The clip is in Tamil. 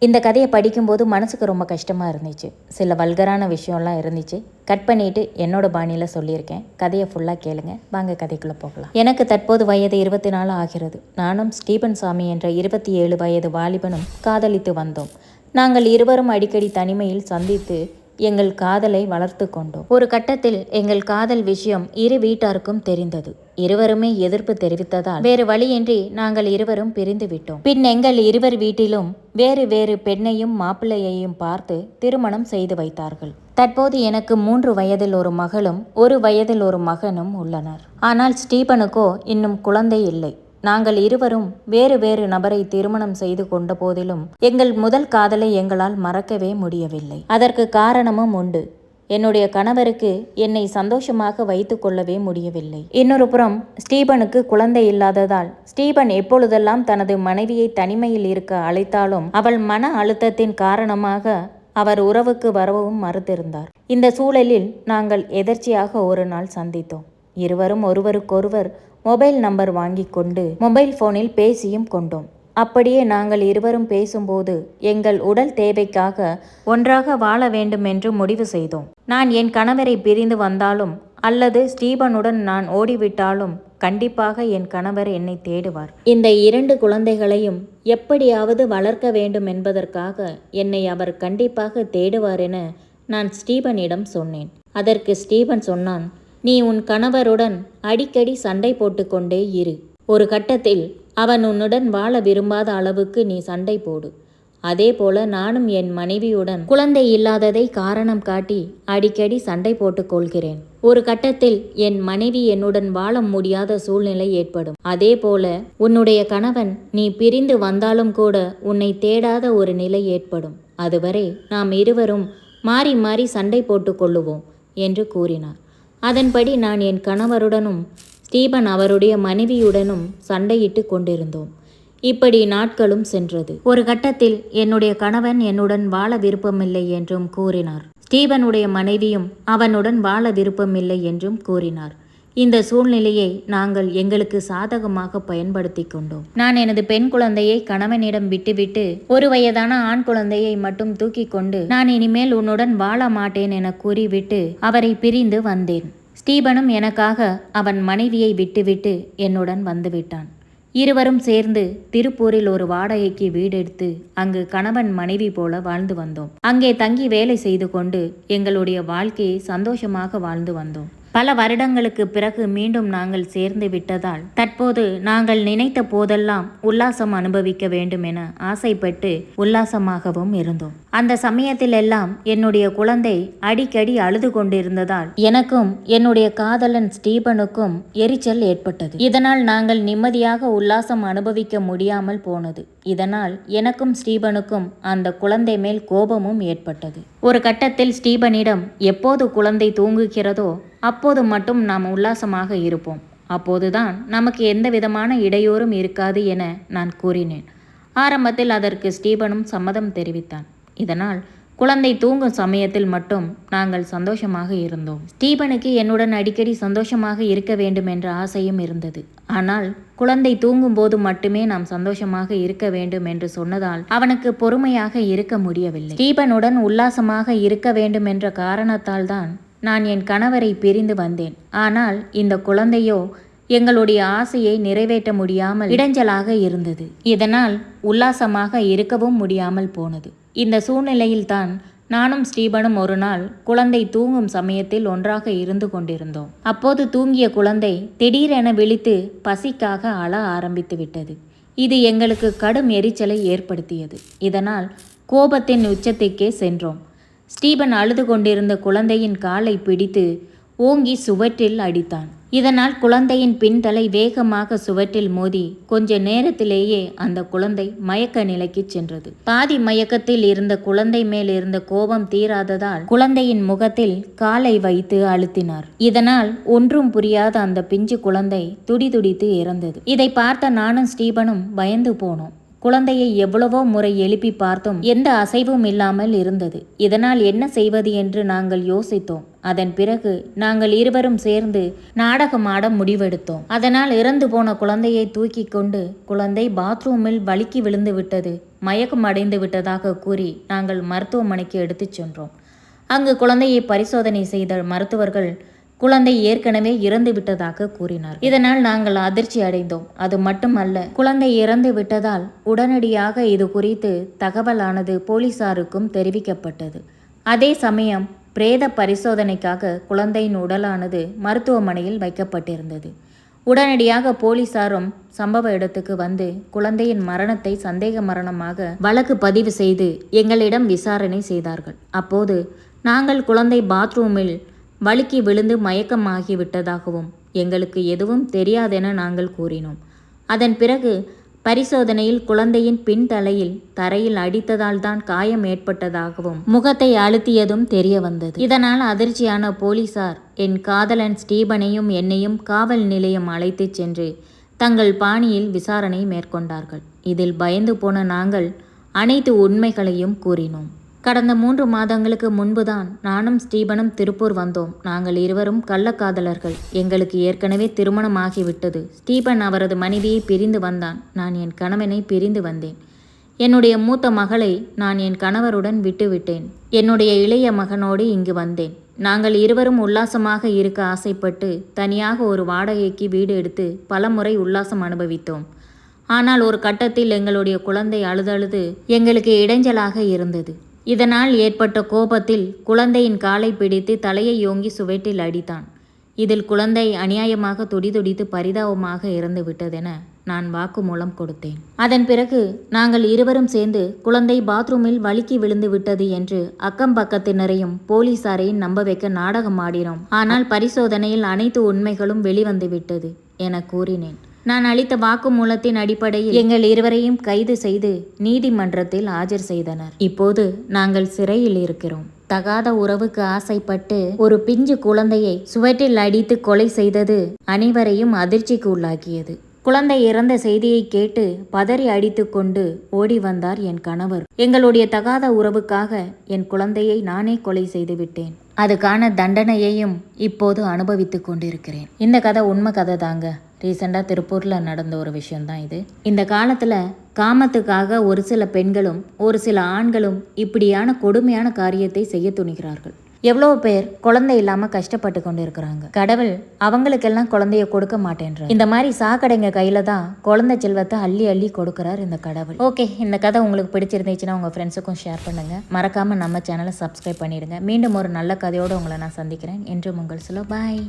இந்த கதையை படிக்கும்போது மனசுக்கு ரொம்ப கஷ்டமாக இருந்துச்சு. சில வல்கரான விஷயம்லாம் இருந்துச்சு. கட் பண்ணிட்டு என்னோட பாணியில் சொல்லியிருக்கேன். கதையை ஃபுல்லாக கேளுங்க. வாங்க கதைக்குள்ளே போகலாம். எனக்கு தற்போது வயது இருபத்தி நாலு ஆகிறது. நானும் ஸ்டீபன் சாமி என்ற இருபத்தி ஏழு வயது வாலிபனும் காதலித்து வந்தோம். நாங்கள் இருவரும் அடிக்கடி தனிமையில் சந்தித்து எங்கள் காதலை வளர்த்து கொண்டோம். ஒரு கட்டத்தில் எங்கள் காதல் விஷயம் இரு வீட்டாருக்கும் தெரிந்தது. இருவருமே எதிர்ப்பு தெரிவித்ததால் வேறு வழியின்றி நாங்கள் இருவரும் பிரிந்து விட்டோம். பின் எங்கள் இருவர் வீட்டிலும் வேறு வேறு பெண்ணையும் மாப்பிள்ளையையும் பார்த்து திருமணம் செய்து வைத்தார்கள். தற்போது எனக்கு மூன்று வயதில் ஒரு மகளும் ஒரு வயதில் ஒரு மகனும் உள்ளனர். ஆனால் ஸ்டீபனுக்கோ இன்னும் குழந்தை இல்லை. நாங்கள் இருவரும் வேறு வேறு நபரை திருமணம் செய்து கொண்ட போதிலும் எங்கள் முதல் காதலை எங்களால் மறக்கவே முடியவில்லை. அதற்கு காரணமும் உண்டு. என்னுடைய கணவருக்கு என்னை சந்தோஷமாக வைத்து கொள்ளவே முடியவில்லை. இன்னொரு புறம் ஸ்டீபனுக்கு குழந்தை இல்லாததால் ஸ்டீபன் எப்பொழுதெல்லாம் தனது மனைவியை தனிமையில் இருக்க அழைத்தாலும் அவள் மன அழுத்தத்தின் காரணமாக அவர் உறவுக்கு வரவும் மறுத்திருந்தார். இந்த சூழலில் நாங்கள் எதர்ச்சியாக ஒரு நாள் சந்தித்தோம். இருவரும் ஒருவருக்கொருவர் மொபைல் நம்பர் வாங்கி கொண்டு மொபைல் போனில் பேசியும் கொண்டோம். அப்படியே நாங்கள் இருவரும் பேசும்போது எங்கள் உடல் தேவைக்காக ஒன்றாக வாழ வேண்டும் என்று முடிவு செய்தோம். நான் என் கணவரை பிரிந்து வந்தாலும் அல்லது ஸ்டீபனுடன் நான் ஓடிவிட்டாலும் கண்டிப்பாக என் கணவர் என்னை தேடுவார். இந்த இரண்டு குழந்தைகளையும் எப்படியாவது வளர்க்க வேண்டும் என்பதற்காக என்னை அவர் கண்டிப்பாக தேடுவார் என நான் ஸ்டீபனிடம் சொன்னேன். அதற்கு ஸ்டீபன் சொன்னான் நீ உன் கணவருடன் அடிக்கடி சண்டை போட்டுக்கொண்டே இரு. ஒரு கட்டத்தில் அவன் உன்னுடன் வாழ விரும்பாத அளவுக்கு நீ சண்டை போடு. அதே போல நானும் என் மனைவியுடன் குழந்தை இல்லாததை காரணம் காட்டி அடிக்கடி சண்டை போட்டுக்கொள்கிறேன். ஒரு கட்டத்தில் என் மனைவி என்னுடன் வாழ முடியாத சூழ்நிலை ஏற்படும். அதே போல உன்னுடைய கணவன் நீ பிரிந்து வந்தாலும் கூட உன்னை தேடாத ஒரு நிலை ஏற்படும். அதுவரை நாம் இருவரும் மாறி மாறி சண்டை போட்டுக்கொள்ளுவோம் என்று கூறினார். அதன்படி நான் என் கணவருடனும் ஸ்டீபன் அவருடைய மனைவியுடனும் சண்டையிட்டு கொண்டிருந்தோம். இப்படி நாட்களும் சென்றது. ஒரு கட்டத்தில் என்னுடைய கணவன் என்னுடன் வாழ விருப்பமில்லை என்றும் கூறினார். ஸ்டீபனுடைய மனைவியும் அவனுடன் வாழ விருப்பமில்லை என்றும் கூறினார். இந்த சூழ்நிலையை நாங்கள் எங்களுக்கு சாதகமாக பயன்படுத்தி கொண்டோம். நான் எனது பெண் குழந்தையை கணவனிடம் விட்டுவிட்டு ஒரு வயதான ஆண் குழந்தையை மட்டும் தூக்கி கொண்டு நான் இனிமேல் உன்னுடன் வாழ மாட்டேன் என கூறிவிட்டு அவரை பிரிந்து வந்தேன். ஸ்டீபனும் எனக்காக அவன் மனைவியை விட்டுவிட்டு என்னுடன் வந்துவிட்டான். இருவரும் சேர்ந்து திருப்பூரில் ஒரு வாடகைக்கு வீடெடுத்து அங்கு கணவன் மனைவி போல வாழ்ந்து வந்தோம். அங்கே தங்கி வேலை செய்து கொண்டு எங்களுடைய வாழ்க்கையை சந்தோஷமாக வாழ்ந்து வந்தோம். பல வருடங்களுக்கு பிறகு மீண்டும் நாங்கள் சேர்ந்து விட்டதால் தற்போது நாங்கள் நினைத்த போதெல்லாம் உல்லாசம் அனுபவிக்க வேண்டும் என ஆசைப்பட்டு உல்லாசமாகவும் இருந்தோம். அந்த சமயத்தில் எல்லாம் என்னுடைய குழந்தை அடிக்கடி அழுது கொண்டிருந்ததால் எனக்கும் என்னுடைய காதலன் ஸ்டீபனுக்கும் எரிச்சல் ஏற்பட்டது. இதனால் நாங்கள் நிம்மதியாக உல்லாசம் அனுபவிக்க முடியாமல் போனது. இதனால் எனக்கும் ஸ்டீபனுக்கும் அந்த குழந்தை மேல் கோபமும் ஏற்பட்டது. ஒரு கட்டத்தில் ஸ்டீபனிடம் எப்போது குழந்தை தூங்குகிறதோ அப்போது மட்டும் நாம் உல்லாசமாக இருப்போம். அப்போதுதான் நமக்கு எந்த விதமான இடையூறும் இருக்காது என நான் கூறினேன். ஆரம்பத்தில் அதற்கு ஸ்டீபனும் சம்மதம் தெரிவித்தான். இதனால் குழந்தை தூங்கும் சமயத்தில் மட்டும் நாங்கள் சந்தோஷமாக இருந்தோம். ஸ்டீபனுக்கு என்னுடன் அடிக்கடி சந்தோஷமாக இருக்க வேண்டும் என்ற ஆசையும் இருந்தது. ஆனால் குழந்தை தூங்கும் போது மட்டுமே நாம் சந்தோஷமாக இருக்க வேண்டும் என்று சொன்னதால் அவனுக்கு பொறுமையாக இருக்க முடியவில்லை. ஸ்டீபனுடன் உல்லாசமாக இருக்க வேண்டும் என்ற காரணத்தால் தான் நான் என் கணவரை பிரிந்து வந்தேன். ஆனால் இந்த குழந்தையோ எங்களுடைய ஆசையை நிறைவேற்ற முடியாமல் இடைஞ்சலாக இருந்தது. இதனால் உல்லாசமாக இருக்கவும் முடியாமல் போனது. இந்த சூழ்நிலையில்தான் நானும் ஸ்டீபனும் ஒரு நாள் குழந்தை தூங்கும் சமயத்தில் ஒன்றாக இருந்து கொண்டிருந்தோம். அப்போது தூங்கிய குழந்தை திடீரென விழித்து பசிக்காக அழ ஆரம்பித்து விட்டது. இது எங்களுக்கு கடும் எரிச்சலை ஏற்படுத்தியது. இதனால் கோபத்தின் உச்சத்துக்கே சென்றோம். ஸ்டீபன் அழுது கொண்டிருந்த குழந்தையின் காலை பிடித்து ஓங்கி சுவற்றில் அடித்தான். இதனால் குழந்தையின் பின்தலை வேகமாக சுவற்றில் மோதி கொஞ்ச நேரத்திலேயே அந்த குழந்தை மயக்க நிலைக்கு சென்றது. பாதி மயக்கத்தில் இருந்த குழந்தை மேல் இருந்த கோபம் தீராததால் குழந்தையின் முகத்தில் காலை வைத்து அழுத்தினார். இதனால் ஒன்றும் புரியாத அந்த பிஞ்சு குழந்தை துடிதுடித்து இறந்தது. இதை பார்த்த நானும் ஸ்டீபனும் பயந்து போனோம். குழந்தையை எவ்வளவோ முறை எழுப்பி பார்த்தோம். எந்த அசைவும் இல்லாமல் இருந்தது. இதனால் என்ன செய்வது என்று நாங்கள் யோசித்தோம். அதன் பிறகு நாங்கள் இருவரும் சேர்ந்து நாடகமாட முடிவெடுத்தோம். அதனால் இறந்து போன குழந்தையை தூக்கி கொண்டு குழந்தை பாத்ரூமில் வழுக்கி விழுந்து விட்டது. மயக்கம் அடைந்து விட்டதாக கூறி நாங்கள் மருத்துவமனைக்கு எடுத்துச் சென்றோம். அங்கு குழந்தையை பரிசோதனை செய்த மருத்துவர்கள் குழந்தை ஏற்கனவே இறந்து விட்டதாக கூறினார் இதனால் நாங்கள் அதிர்ச்சி அடைந்தோம். அது மட்டுமல்ல குழந்தை இறந்து விட்டதால் உடனடியாக இது குறித்து தகவலானது போலீசாருக்கும் தெரிவிக்கப்பட்டது. அதே சமயம் பிரேத பரிசோதனைக்காக குழந்தையின் உடலானது மருத்துவமனையில் வைக்கப்பட்டிருந்தது. உடனடியாக போலீசாரும் சம்பவ இடத்துக்கு வந்து குழந்தையின் மரணத்தை சந்தேக மரணமாக வழக்கு பதிவு செய்து எங்களிடம் விசாரணை செய்தார்கள். அப்போது நாங்கள் குழந்தை பாத்ரூமில் வழுக்கி விழுந்து மயக்கமாகிவிட்டதாகவும் எங்களுக்கு எதுவும் தெரியாதென நாங்கள் கூறினோம். அதன் பிறகு பரிசோதனையில் குழந்தையின் பின்தலையில் தரையில் அடித்ததால் தான் காயம் ஏற்பட்டதாகவும் முகத்தை அழுத்தியதும் தெரிய வந்தது இதனால் அதிர்ச்சியான போலீசார் என் காதலன் ஸ்டீபனையும் என்னையும் காவல் நிலையம் அழைத்துச் சென்று தங்கள் பாணியில் விசாரணை மேற்கொண்டார்கள். இதில் பயந்து போன நாங்கள் அனைத்து உண்மைகளையும் கூறினோம். கடந்த மூன்று மாதங்களுக்கு முன்புதான் நானும் ஸ்டீபனும் திருப்பூர் வந்தோம். நாங்கள் இருவரும் கள்ளக்காதலர்கள். எங்களுக்கு ஏற்கனவே திருமணம் ஆகிவிட்டது ஸ்டீபன் அவரது மனைவியை பிரிந்து வந்தான். நான் என் கணவனை பிரிந்து வந்தேன். என்னுடைய மூத்த மகளை நான் என் கணவருடன் விட்டுவிட்டேன். என்னுடைய இளைய மகனோடு இங்கு வந்தேன். நாங்கள் இருவரும் உல்லாசமாக இருக்க ஆசைப்பட்டு தனியாக ஒரு வாடகைக்கு வீடு எடுத்து பலமுறை உல்லாசம் அனுபவித்தோம். ஆனால் ஒரு கட்டத்தில் எங்களுடைய குழந்தை அழுதழுது எங்களுக்கு இடைஞ்சலாக இருந்தது. இதனால் ஏற்பட்ட கோபத்தில் குழந்தையின் காலை பிடித்து தலையை யோங்கி சுவேட்டில் அடித்தான். இதில் குழந்தை அநியாயமாக துடிதுடித்து பரிதாபமாக இறந்து விட்டதென நான் வாக்குமூலம் கொடுத்தேன். அதன் பிறகு நாங்கள் இருவரும் சேர்ந்து குழந்தை பாத்ரூமில் வழுக்கி விழுந்து விட்டது என்று அக்கம் பக்கத்தினரையும் போலீசாரையும் நம்ப வைக்க நாடகம் ஆடினோம். ஆனால் பரிசோதனையில் அனைத்து உண்மைகளும் வெளிவந்து விட்டது என கூறினேன். நான் அளித்த வாக்குமூலத்தின் அடிப்படையில் எங்கள் இருவரையும் கைது செய்து நீதிமன்றத்தில் ஆஜர் செய்தனர். இப்போது நாங்கள் சிறையில் இருக்கிறோம். தகாத உறவுக்கு ஆசைப்பட்டு ஒரு பிஞ்சு குழந்தையை சுவற்றில் அடித்து கொலை செய்தது அனைவரையும் அதிர்ச்சிக்கு உள்ளாக்கியது. குழந்தை இறந்த செய்தியை கேட்டு பதறி அடித்துக்கொண்டு ஓடி வந்தார் என் கணவர். எங்களுடைய தகாத உறவுக்காக என் குழந்தையை நானே கொலை செய்து விட்டேன். அதுக்கான தண்டனையையும் இப்போது அனுபவித்துக் கொண்டிருக்கிறேன். இந்த கதை உண்மை கதை தாங்க. ரீசெண்டாக திருப்பூரில் நடந்த ஒரு விஷயந்தான் இது. இந்த காலத்தில் காமத்துக்காக ஒரு சில பெண்களும் ஒரு சில ஆண்களும் இப்படியான கொடுமையான காரியத்தை செய்ய துணிகிறார்கள். எவ்வளோ பேர் குழந்தை இல்லாமல் கஷ்டப்பட்டு கொண்டு இருக்கிறாங்க கடவுள் அவங்களுக்கெல்லாம் குழந்தைய கொடுக்க மாட்டேன்ற இந்த மாதிரி சாக்கடைங்க கையில் தான் குழந்தை செல்வத்தை அள்ளி அள்ளி கொடுக்குறார் இந்த கடவுள். ஓகே இந்த கதை உங்களுக்கு பிடிச்சிருந்துச்சுன்னா உங்கள் ஃப்ரெண்ட்ஸுக்கும் ஷேர் பண்ணுங்கள் மறக்காமல் நம்ம சேனலை சப்ஸ்கிரைப் பண்ணிடுங்க. மீண்டும் ஒரு நல்ல கதையோடு உங்களை நான் சந்திக்கிறேன். என்றும் உங்கள் சொல்ல பாய்